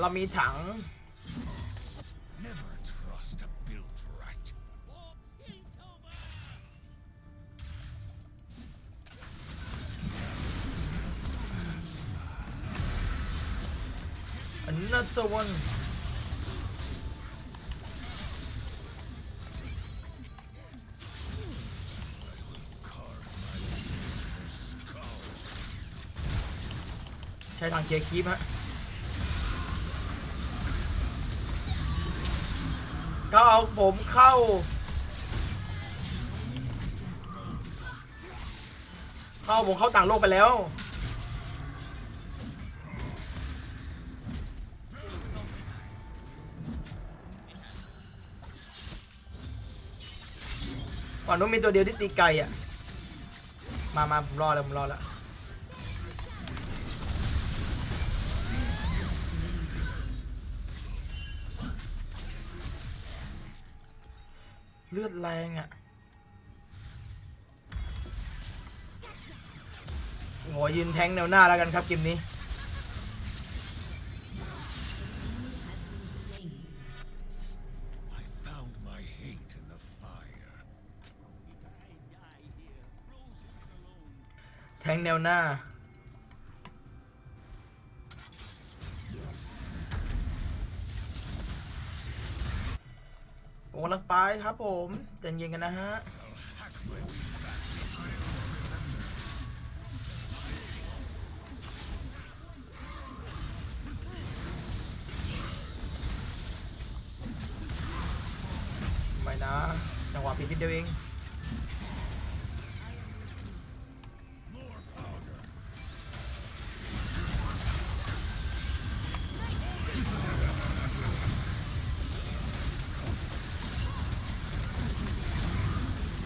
เรามีถังอีกอันใช้ทางเคลียร์คีปฮะ ก็เอาผมเข้า เข้าผมเข้าต่างโลกไปแล้ว ก่อนนู้นมีตัวเดียวที่ตีไกลอะ มามาผมรอแล้วผมรอแล้ว ลือดแรงอะโหยืนแทงแนวหน้าแล้วกันครับเกมนี้ I found my hate in the fire. แทงแนวหน้า โอ้กำลังไปครับผมใจเย็นกันนะฮะไม่นะจังหวะผิดนิดเดียวเอง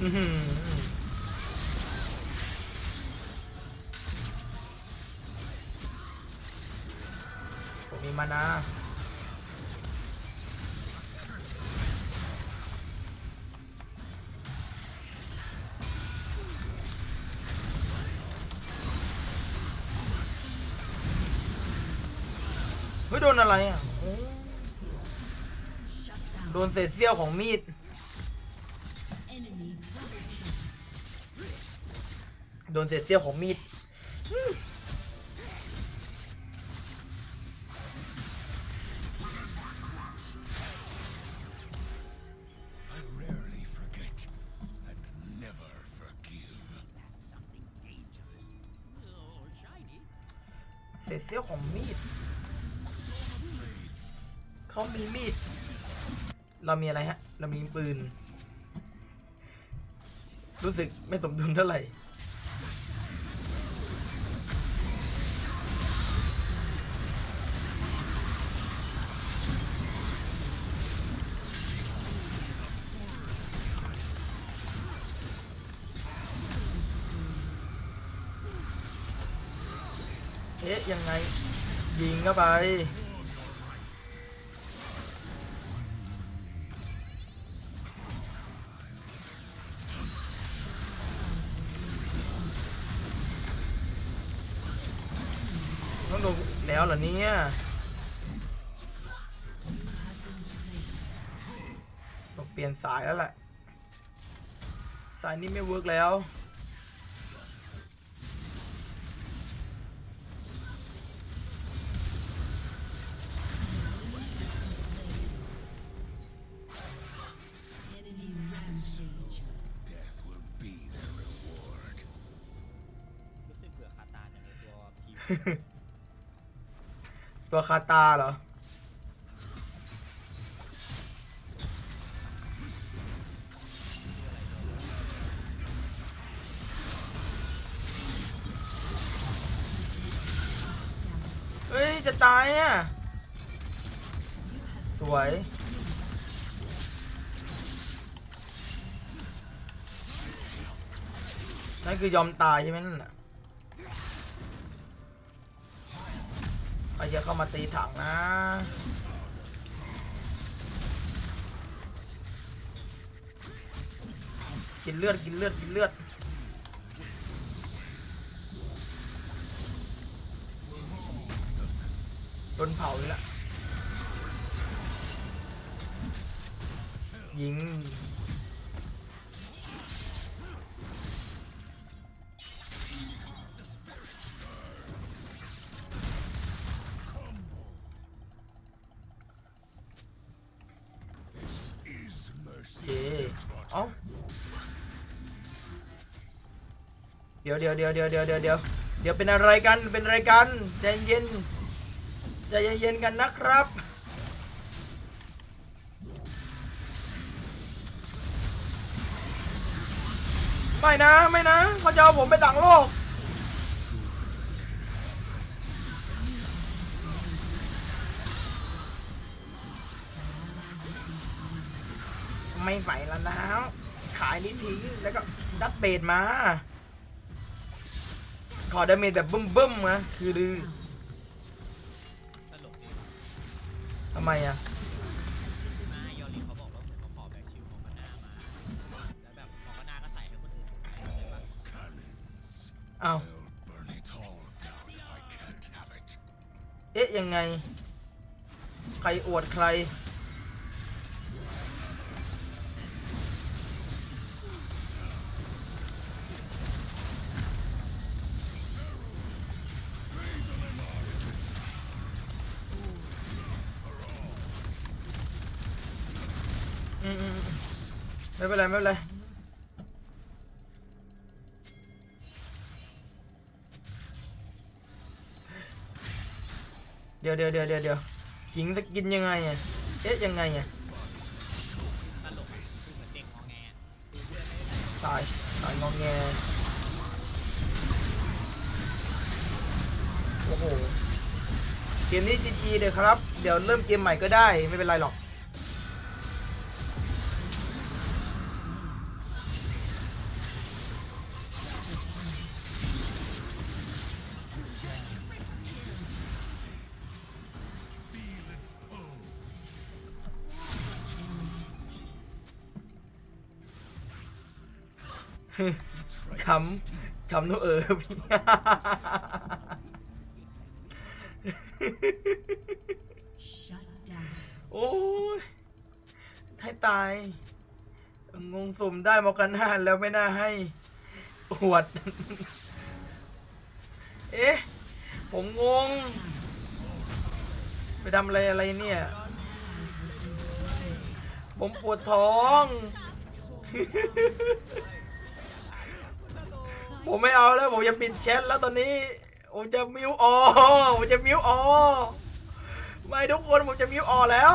อื้อหือผมมีมานาเฮ้ยโดนอะไรอะโอ้โดนเศษเสี้ยวของมีด โดนเศษเสี้ยวของมีด I rarely forget and never forgive. เศษเสี้ยวของมีด เขามีมีด เรามีอะไรฮะ เรามีปืน รู้สึกไม่สมดุลเท่าไหร่ อ๊ะยังไง ยิงเข้าไป ต้องโดนแล้วเหรอเนี่ยต้องเปลี่ยนสายแล้วแหละ สายนี้ไม่เวิร์กแล้ว ตัวคาตาเหรอ เฮ้ย จะตายอะ สวย นั่นคือยอมตายใช่ไหมนั่นน่ะ ไอายหี้เข้ามาตีถังนะกินเลือดกินเลือดกินเลือดโดนเผาเลยละยิง เดี๋ยวเดี๋ยวเดี๋ยวเดี๋ยวเดี๋ยวเดี๋ยวเดี๋ยวเดี๋ยวเป็นอะไรกันเป็นอะไรกันใจเย็นใจเย็นกันนะครับไม่นะไม่นะเขาจะเอาผมไปต่างโลกไม่ไหวแล้วนะขายนี้ทิ้งแล้วก็ดัดเบดมา ขอดาเมจแบบบึ้มๆนะคือดื้อทำไมอะเอาเอ๊ะยังไง ใครอวดใคร ไม่เป็นไรเดี๋ยวเดี๋ยวเดี๋ยวเดี๋ยวเดี๋ยวขิงสกินยังไงอะเอ๊ะยังไงอะตลกคือเหมือนเด็กงอแงคือเพื่อนไม่ได้ ตายตายงองแงโอ้โหเกมนี้จีจีเดี๋ยวครับ เดี๋ยวเริ่มเกมใหม่ก็ได้ไม่เป็นไรหรอกำขำนุเออพี่โอ้ยให้ตาย งงสุ่มได้มอกันหน้าแล้วไม่น่าให้อวด เอ๊ะ ผมงง ไปทำอะไรอะไรเนี่ย ผมปวดท้อง ผมไม่เอาแล้วผมจะปิดแชทแล้วตอนนี้ ผมจะมิวออผมจะมิวออไม่ทุกคนผมจะมิวออแล้ว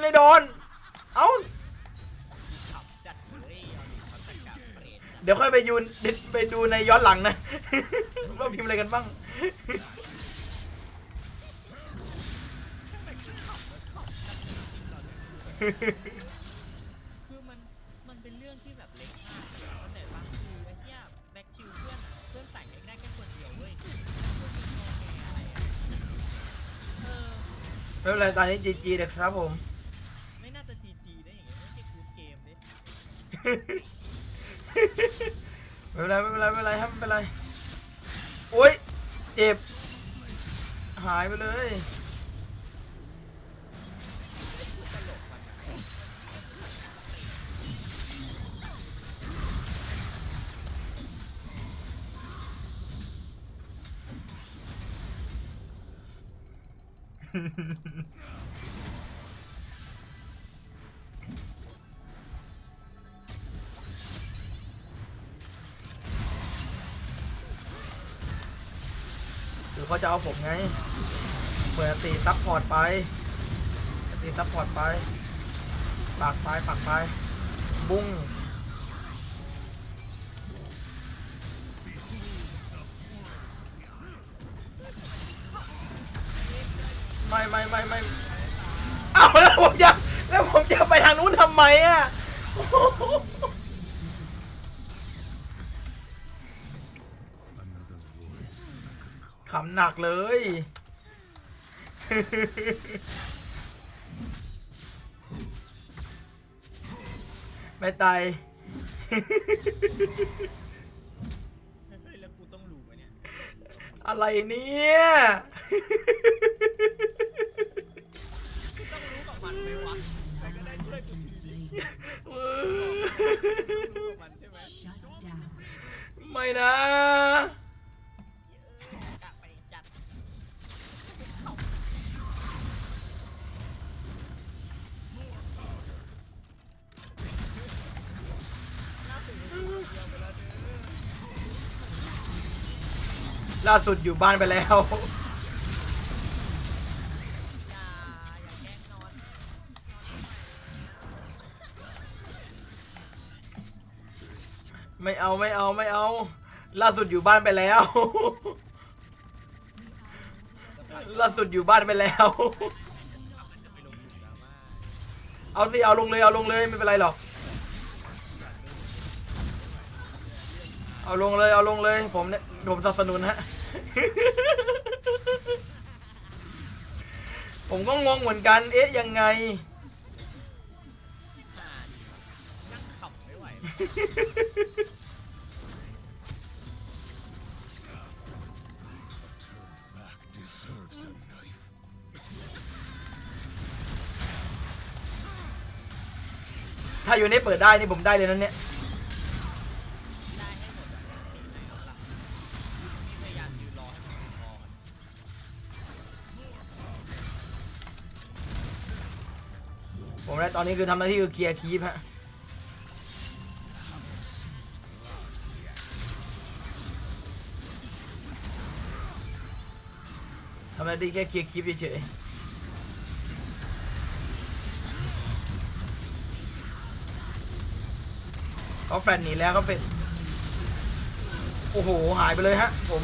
ไม่โดน ดี๋ยวค่อยไปยูนไปดูในย้อนหลังนะว่าพิมพ์อะไรกันบ้าง คือมันมันเป็นเรื่องที่แบบเล็กมากเข้าใจปะคือไอ้เหี้ยแบ็คชิลเพื่อนเพื่อนใส่ให้ได้แค่คนเดียวเว้ยเพื่อนเป็นงอแงอะไรอะเออไม่เป็นไรตอนนี้จีจีเลยครับผม ไม่น่าจะจีจีได้อย่างเงี้ยไม่ใช่กูดเกมดิ ไม่เป็นไรไม่เป็นไรไม่เป็นไรครับไม่เป็นไรโอ๊ยเจ็บ หายไปเลยหรือเจะเอาผมไงเปิดตีซับพอร์ตไปตีซับพอร์ตไปปากไปปากไปบุ้งไม่ไม่ไม่ไม่เอาแล้วผมจะแล้วผมจะไปทางนู้นทำไมอะำหนักเลย ไม่ตายเฮ้ยแล้วกูต้องรู้ไหมเนี่ย อะไรเนี่ยต้องรู้กับมันไหมวะใครก็ได้ช่วยกูทีเอรู้อกับมันใช่ไหม Shut down. ไม่นะ ล่าสุดอยู่บ้านไปแล้ว ไม่เอาไม่เอาไม่เอา ล่าสุดอยู่บ้านไปแล้ว ล่าสุดอยู่บ้านไปแล้ว เอาสิเอาลงเลยเอาลงเลยไม่เป็นไรหรอก เอาลงเลยเอาลงเลยผมเนี่ยผมสนับสนุนฮะ ผมก็งงเหมือนกัน เอ๊ะยังไง นั่งขำไม่ไหวถ้าอยู่นี่เปิดได้นี่ผมได้เลยนั้นเนี่ย ผมได้ตอนนี้คือทำหน้าที่คือเคลียร์คีปฮะทำหน้าที่แค่เคลียร์คีปเฉยๆเขาแฟนหนีแล้วเขาเป็น โอ้โห หายไปเลยฮะผม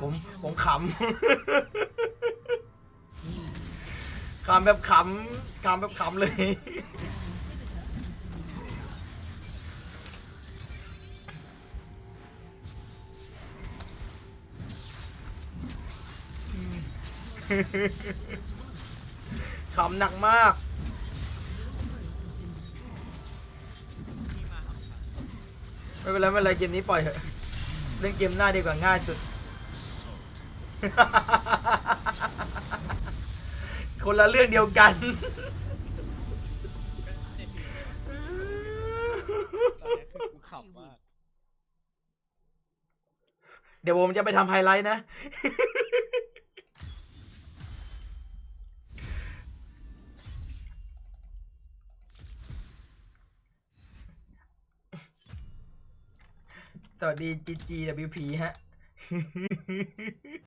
ผมผมขำขำแบบขำขำแบบขำเลย ขำหนักมากไม่เป็นไรไม่เป็นไรเกมนี้ปล่อยเถอะ เล่นเกมหน้าดีกว่าง่ายสุด คนละเรื่องเดียวกันก็ในทีตอนนี้คือกูขำมาก เดี๋ยวผมจะไปทำไฮไลท์นะ วัสดี GGWP ฮะ